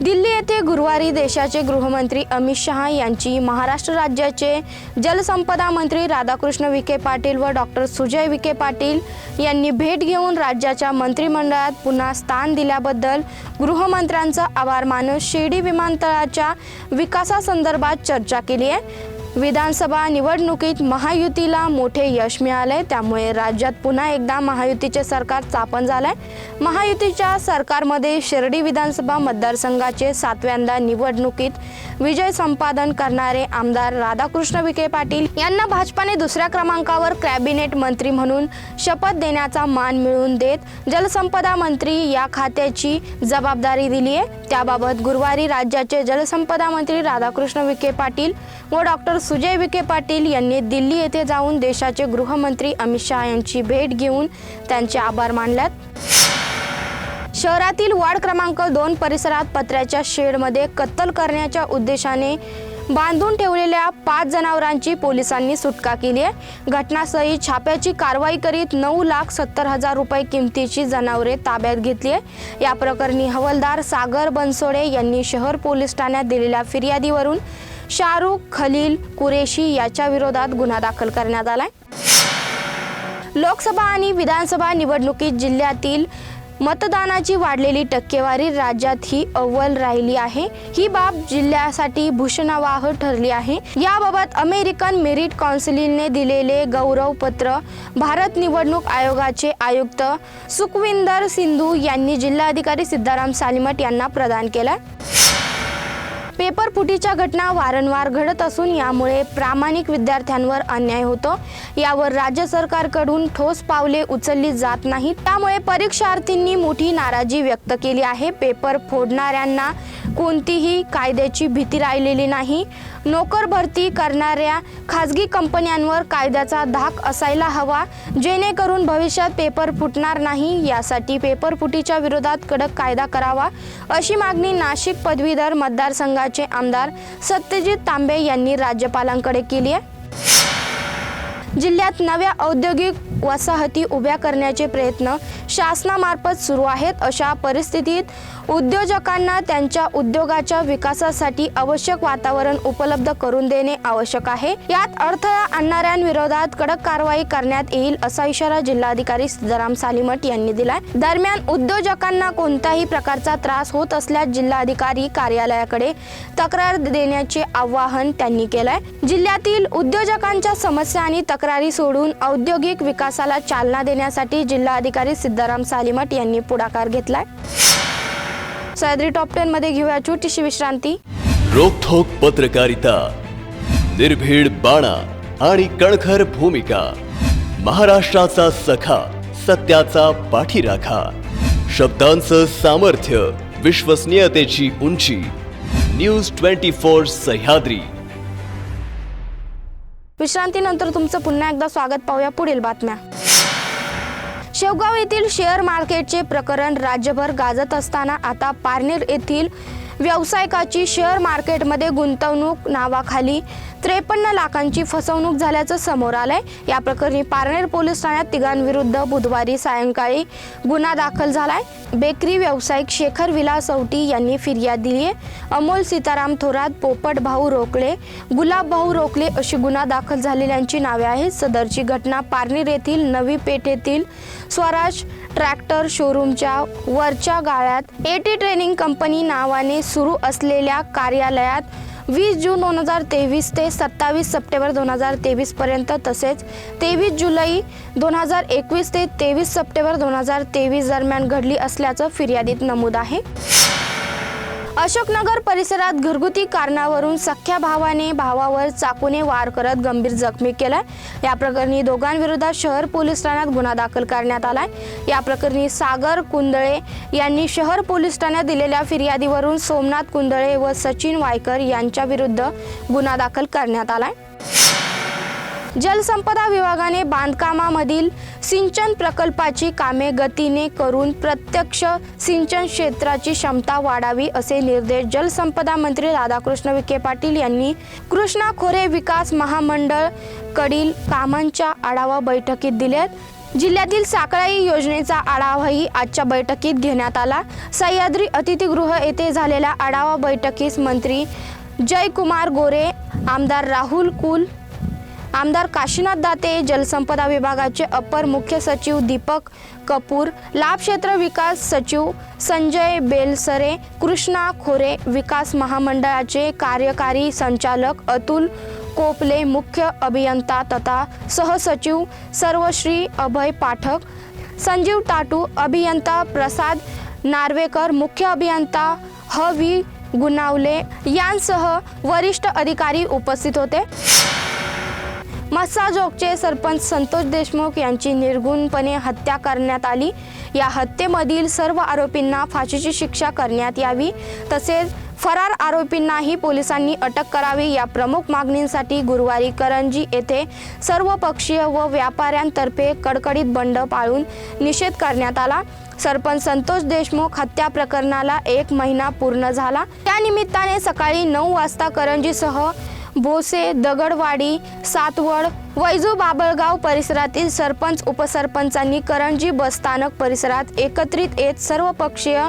दिल्ली येथे गुरुवारी देशाचे गृहमंत्री अमित शहा यांची महाराष्ट्र राज्याचे जलसंपदा मंत्री राधाकृष्ण विखे पाटील व डॉक्टर सुजय विखे पाटील यांनी भेट घेऊन राज्याच्या मंत्रिमंडळात पुन्हा स्थान दिल्याबद्दल गृहमंत्र्यांचं आभार मानून शिर्डी विमानतळाच्या विकासासंदर्भात चर्चा केली आहे. विधानसभा निवडणुकीत महायुतीला मोठे यश मिळाले त्यामुळे राज्यात पुन्हा एकदा महायुतीचे सरकार स्थापन झालंय. महायुतीच्या सरकारमध्ये शिर्डी विधानसभा मतदारसंघाचे सातव्यांदा निवडणुकीत विजय संपादन करणारे आमदार राधाकृष्ण विखे पाटील यांना भाजपाने दुसऱ्या क्रमांकावर कॅबिनेट मंत्री म्हणून शपथ देण्याचा मान मिळवून देत जलसंपदा मंत्री या खात्याची जबाबदारी दिली आहे त्याबाबत गुरुवारी राज्याचे जलसंपदा मंत्री राधाकृष्ण विखे पाटील व डॉक्टर सुजय विखे पाटील यांनी दिल्ली येथे जाऊन देशाचे गृहमंत्री अमित शहा यांची भेट घेऊन त्यांचे आभार मानल्यात. शहरातील वार्ड क्रमांक दोन परिसरात पत्र्याच्या शेडमध्ये कत्तल करण्याच्या उद्देशाने बांधून ठेवलेल्या पाच जनावरांची पोलिसांनी सुटका केली आहे. घटनास्थळी छाप्याची कारवाई करीत नऊ लाख सत्तर हजार रुपये किमतीची जनावरे ताब्यात घेतली आहे. या प्रकरणी हवालदार सागर बनसोडे यांनी शहर पोलीस ठाण्यात दिलेल्या फिर्यादीवरून शाहरुख खलील कुरेशी याच्या विरोधात गुन्हा दाखल करण्यात आलाय. लोकसभा आणि विधानसभा निवडणुकीत जिल्ह्यातील मतदानाची वाढलेली टक्केवारी राज्यात ही अव्वल राहिली आहे. ही बाब जिल्ह्यासाठी भूषणावाह ठरली आहे. याबाबत अमेरिकन मेरिट काउन्सिलने दिलेले गौरव पत्र भारत निवडणूक आयोगाचे आयुक्त सुखविंदर सिंधू यांनी जिल्हाधिकारी सिद्धाराम सालिमट यांना प्रदान केला. पेपर फुटीच्या घटना वारंवार घडत असून यामुळे प्रामाणिक विद्यार्थ्यांवर अन्याय होतो. यावर राज्य सरकारकडून ठोस पावले उचलली जात नाहीत. त्यामुळे परीक्षार्थींनी मोठी नाराजी व्यक्त केली आहे. पेपर फोडणाऱ्यांना कोणतीही कायद्याची भीती राहिलेली नाही. नोकर भरती करणाऱ्या खाजगी कंपन्यांवर कायद्याचा धाक असायला हवा जेणेकरून भविष्यात पेपर फुटणार नाही. यासाठी पेपर फुटीच्या विरोधात कडक कायदा करावा अशी मागणी नाशिक पदवीधर मतदारसंघाचे आमदार सत्यजित तांबे यांनी राज्यपालांकडे केली आहे. जिल्ह्यात नव्या औद्योगिक वसाहती उभ्या करण्याचे प्रयत्न शासनामार्फत सुरू आहेत. अशा परिस्थितीत उद्योजकांना त्यांच्या उद्योगाच्या विकासासाठी आवश्यक वातावरण उपलब्ध करून देणे आवश्यक आहे. यात अडथळा आणणाऱ्यांविरोधात कडक कारवाई करण्यात येईल असा इशारा जिल्हाधिकारी सिद्धराम सालीमठ यांनी दिलाय. दरम्यान उद्योजकांना कोणत्याही प्रकारचा त्रास होत असल्यास जिल्हाधिकारी कार्यालयाकडे तक्रार देण्याचे आवाहन त्यांनी केलंय. जिल्ह्यातील उद्योजकांच्या समस्या आणि तक्रार सोडून औद्योगिक विकासाला चालना देण्यासाठी जिल्हाधिकारी सिद्धाराम सालिमठ यांनी पुढाकार घेतलाय. सह्याद्री टॉप टेन मध्ये घेऊया छोटीशी विश्रांती. रोखोक पत्रकारिता निर्भीड बाणा आणि कणखर भूमिका महाराष्ट्राचा सखा सत्याचा पाठीराखा शब्दांचं सामर्थ्य विश्वसनीयतेची उंची न्यूज ट्वेंटी फोर सह्याद्री. विश्रांतीनंतर तुमचं पुन्हा एकदा स्वागत पाहूया पुढील बातम्या. शेवगाव येथील शेअर मार्केटचे प्रकरण राज्यभर गाजत असताना आता पारनेर येथील व्यावसायिकाची शेअर मार्केटमध्ये गुंतवणूक नावाखाली त्रेपन्न लाखांची फसवणूक झाल्याचं समोर आलंय. या प्रकरणी पारनेर पोलीस ठाण्यात तिघांविरुद्ध बुधवारी सायंकाळी गुन्हा दाखल झालाय. बेकरी व्यावसायिक शेखर विलास औटी यांनी फिर्याद दिली आहे. अमोल सीताराम थोरात पोपट भाऊ रोकले गुलाब भाऊ रोकले अशी गुन्हा दाखल झालेल्यांची नावे आहेत. सदरची घटना पारनेर येथील नवी पेठेतील स्वराज ट्रॅक्टर शोरूमच्या वरच्या गाळ्यात. एटी ट्रेनिंग कंपनी नावाने सुरू असलेल्या कार्यालयात वीस जून दोन हजार तेवीस ते सत्तावीस सप्टेंबर दोन हजार तेवीसपर्यंत तसेच तेवीस जुलै दोन हजार एकवीस ते तेवीस सप्टेंबर दोन हजार तेवीस दरम्यान घडली असल्याचं फिर्यादीत नमूद आहे. अशोकनगर परिसरात घरगुती कारणावरून सख्या भावाने भावावर चाकूने वार करत गंभीर जखमी केलाय. या प्रकरणी दोघांविरोधात शहर पोलीस ठाण्यात गुन्हा दाखल करण्यात आलाय. या प्रकरणी सागर कुंदळे यांनी शहर पोलीस ठाण्यात दिलेल्या फिर्यादीवरून सोमनाथ कुंदळे व सचिन वायकर यांच्या विरुद्ध गुन्हा दाखल करण्यात आलाय. जलसंपदा विभागाने बांधकामामधील सिंचन प्रकल्पाची कामे गतीने करून प्रत्यक्ष सिंचन क्षेत्राची क्षमता वाढावी असे निर्देश जलसंपदा मंत्री राधाकृष्ण विखे पाटील यांनी कृष्णा खोरे विकास महामंडळ कडील कामांच्या आढावा बैठकीत दिलेत. जिल्ह्यातील साकळाई योजनेचा आढावाही आजच्या बैठकीत घेण्यात आला. सह्याद्री अतिथीगृह येथे झालेल्या आढावा बैठकीस मंत्री जयकुमार गोरे आमदार राहुल कुल आमदार काशीनाथ दाते जलसंपदा विभागाचे अपर मुख्य सचिव दीपक कपूर लाभ क्षेत्र विकास सचिव संजय बेलसरे कृष्णा खोरे विकास महामंडळाचे कार्यकारी संचालक अतुल कोपले मुख्य अभियंता तथा सहसचिव सर्वश्री अभय पाठक संजीव टाटू अभियंता प्रसाद नार्वेकर मुख्य अभियंता ह. व्ही गुणावले यांसह वरिष्ठ अधिकारी उपस्थित होते. मस्साजोगचे सरपंच संतोष देशमुख यांची निर्गुणपणे हत्या करण्यात आली. या हत्येमधील सर्व आरोपींना फाशीची शिक्षा करण्यात यावी. तसेच फरार आरोपींनाही पोलिसांनी अटक करावी. या प्रमुख मागणींसाठी गुरुवारी करंजी येथे सर्व पक्षीय व व्यापाऱ्यांतर्फे कडकडीत बंड पाळून निषेध करण्यात आला. सरपंच संतोष देशमुख हत्या प्रकरणाला एक महिना पूर्ण झाला. त्यानिमित्ताने सकाळी नऊ वाजता करंजीसह भोसे दगडवाडी सातवड वैजू बाबळगाव परिसरातील सरपंच उपसरपंचांनी करंजी बसस्थानक परिसरात एकत्रित येत सर्वपक्षीय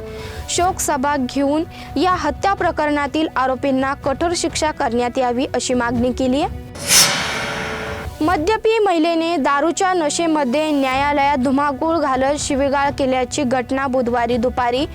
शोकसभा घेऊन या हत्या प्रकरणातील आरोपींना कठोर शिक्षा करण्यात यावी अशी मागणी केली आहे. मद्यपी महिलेने दारूच्या नशेमध्ये न्यायालयात धुमाकूळ घालत शिवीगाळ केल्याची घटना बुधवारी दुपारी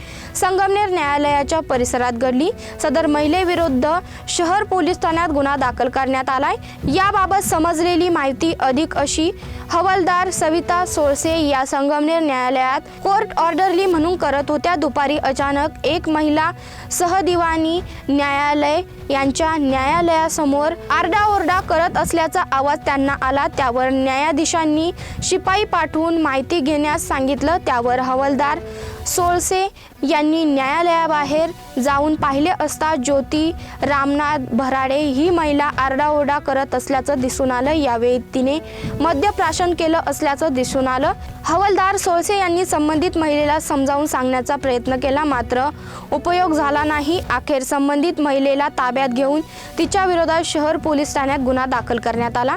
संगमनेर न्यायालयाच्या परिसरात घडली. सदर महिलेविरुद्ध शहर पोलीस ठाण्यात गुन्हा दाखल करण्यात आलाय. याबाबत समजलेली माहिती अधिक अशी हवालदार सविता सोळसे या संगमनेर न्यायालयात कोर्ट ऑर्डरली म्हणून करत होत्या. दुपारी अचानक एक महिला सहदिवानी न्यायालय यांच्या न्यायालयासमोर आरडाओरडा करत असल्याचा आवाज त्यांना आला त्यावर न्यायाधीशांनी शिपाई पाठवून माहिती घेण्यास सांगितलं त्यावर हवालदार सोळसे यांनी न्यायालयाबाहेर जाऊन पाहिले असता ज्योती रामनाथ भराडे ही महिला आरडाओरडा करत असल्याचं दिसून आलं. यावेळी तिने मद्यप्राशन केलं असल्याचं दिसून आलं. हवालदार सोळसे यांनी संबंधित महिलेला समजावून सांगण्याचा प्रयत्न केला मात्र उपयोग झाला नाही. अखेर संबंधित महिलेला ताब्यात घेऊन तिच्या विरोधात शहर पोलीस ठाण्यात गुन्हा दाखल करण्यात आला.